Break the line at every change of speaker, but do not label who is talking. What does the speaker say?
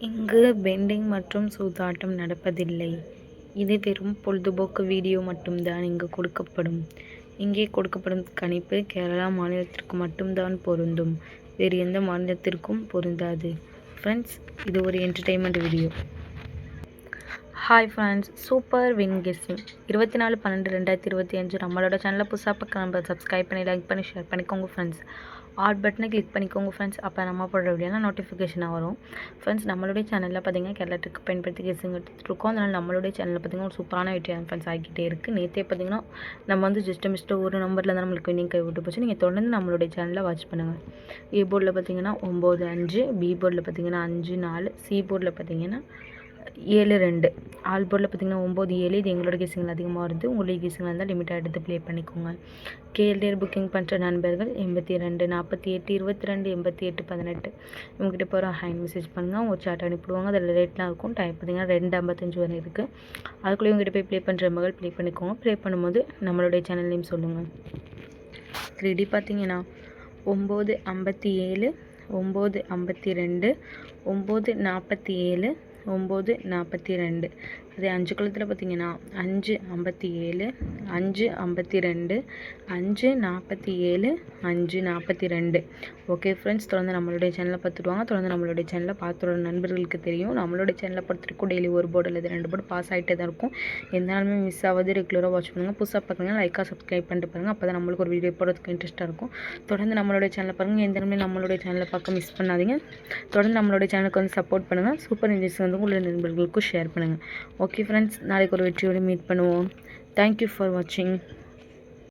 இங்கு பெண்டிங் மற்றும் சூதாட்டம் நடப்பதில்லை. இது வெறும் பொழுதுபோக்கு வீடியோ மட்டும்தான் இங்கு கொடுக்கப்படும். இங்கே கொடுக்கப்படும் கணிப்பு கேரளா மாநிலத்திற்கு மட்டும்தான் பொருந்தும். வேறு எந்த மாநிலத்திற்கும் பொருந்தாது. ஃப்ரெண்ட்ஸ் இது ஒரு entertainment video hi friends super win guessing இருபத்தி நாலு பன்னெண்டு ரெண்டாயிரத்தி இருபத்தி அஞ்சு நம்மளோட சேனலை புதுசாக பக்கம் நம்ம சப்ஸ்கிரைப் பண்ணி லைக் பண்ணி ஷேர் பண்ணிக்கோங்க ஃப்ரெண்ட்ஸ் ஆட் பட்டனை கிளிக் பண்ணிக்கோங்க ஃப்ரெண்ட்ஸ் அப்போ நம்ம போடுற வீடியோலாம் நோட்டிஃபிகேஷனாக வரும். ஃப்ரெண்ட்ஸ் நம்மளுடைய சேனலில் பார்த்தீங்கன்னா கேரளா ட்ரிக் பயன்படுத்தி கெஸ்ஸிங் எடுத்துருக்கோம் அதனால் நம்மளுடைய சேனலில் பார்த்தீங்கன்னா ஒரு சூப்பரான வீடியோ ஃப்ரெண்ட்ஸ் ஆகிக்கிட்டே இருக்குது நேற்றே பார்த்தீங்கன்னா நம்ம வந்து ஜஸ்ட் மிஸ்ட்டு ஒரு நம்பரில் தான் நம்மளுக்கு வினிங் கை விட்டு போச்சு. நீங்கள் தொடர்ந்து நம்மளுடைய சேனலில் வாட்ச் பண்ணுங்கள் ஏ போர்டில் பார்த்தீங்கன்னா ஒம்பது அஞ்சு. பி போர்டில் பார்த்தீங்கன்னா அஞ்சு நாலு. சி போர்டில் பார்த்தீங்கன்னா ஏழு ரெண்டு. ஆல் போர்டில் பார்த்தீங்கன்னா ஒம்பது ஏழு. இது எங்களோட கேஸுங்கள் அதிகமாக வருது. உங்களுடைய கேஸுங்கள் இருந்தால் லிமிட்டாக எடுத்து ப்ளே பண்ணிக்கோங்க. கேஎல்டிஆர் புக்கிங் பண்ணுற நண்பர்கள் எண்பத்தி ரெண்டு நாற்பத்தி எட்டு இருபத்தி ரெண்டு எண்பத்தி எட்டு பதினெட்டு. இவங்ககிட்ட போகிற ஹேண்ட் மெசேஜ் பண்ணுங்கள் அவங்க சாட் அனுப்பிடுவாங்க அதில் ரேட்லாம் இருக்கும். டைம் பார்த்தீங்கன்னா ரெண்டு ஐம்பத்தஞ்சு வரை இருக்குது அதுக்குள்ளே இவங்ககிட்ட போய் ப்ளே பண்ணுற மகள் ப்ளே பண்ணிக்கோங்க. ப்ளே பண்ணும்போது நம்மளுடைய சேனல் நேம் சொல்லுங்கள் த்ரீ டி பார்த்தீங்கன்னா ஒம்பது ஐம்பத்தி ஏழு ஒம்பது ஐம்பத்தி ரெண்டு ஒம்பது நாற்பத்தி ஏழு ஒம்பது நாற்பத்தி ரெண்டு அதே அஞ்சு குளத்தில் பார்த்தீங்கன்னா அஞ்சு ஐம்பத்தி ஏழு அஞ்சு ஐம்பத்தி ரெண்டு அஞ்சு நாற்பத்தி ஏழு அஞ்சு நாற்பத்தி ரெண்டு ஓகே ஃப்ரெண்ட்ஸ் தொடர்ந்து நம்மளுடைய சேனலை பார்த்துடுவாங்க தொடர்ந்து நம்மளுடைய சேனலை பார்த்துட நண்பர்களுக்கு தெரியும். நம்மளுடைய சேனலை பொறுத்த டெய்லி ஒரு போர்டு அல்லது ரெண்டு போர்டு பாஸ் ஆகிட்டே தான் இருக்கும். எந்த நாளுமே மிஸ் ஆகாது ரெகுலராக வாட்ச் பண்ணுங்கள் புதுசாக பார்க்குறீங்கன்னா லைக்காக சப்ஸ்கிரைப் பண்ணிட்டு பாருங்கள் அப்போ தான் நம்மளுக்கு ஒரு வீடியோ போடுறதுக்கு இன்ட்ரெஸ்ட்டாக இருக்கும். தொடர்ந்து நம்மளுடைய சேனலை பாருங்கள் எந்த நாளுமே நம்மளுடைய சேனலை பார்க்க மிஸ் பண்ணாதீங்க. தொடர்ந்து நம்மளுடைய சேனலுக்கு வந்து சப்போர்ட் பண்ணுங்கள் சூப்பர் இன்ஜெக்ஸ் வந்து உங்களுடைய நண்பர்களுக்கும் ஷேர் பண்ணுங்கள் ஓகே ஃப்ரெண்ட்ஸ் நாளைக்கு ஒரு வெற்றியோடு மீட் பண்ணுவோம். தேங்க்யூ ஃபார் வாட்சிங்